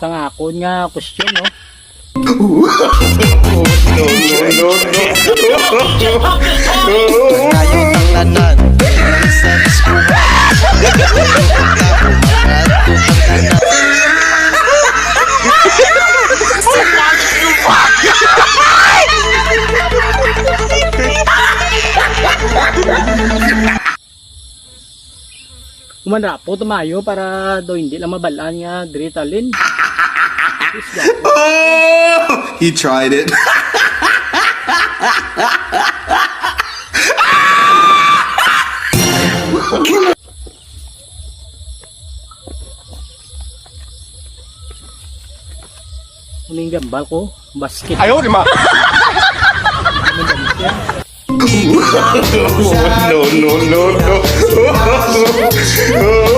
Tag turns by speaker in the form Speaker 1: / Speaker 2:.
Speaker 1: Sa ngakon nga question, no?
Speaker 2: Kayo tanglanan Sa diskuhan Tapos mga tungkanan
Speaker 1: Kumanda po tumayo para daw hindi lang mabalaan nga dritalin.
Speaker 3: Oh, he tried it.
Speaker 1: Uling gambal ko, basket.
Speaker 4: Ayaw, di ma. no, no, no, no.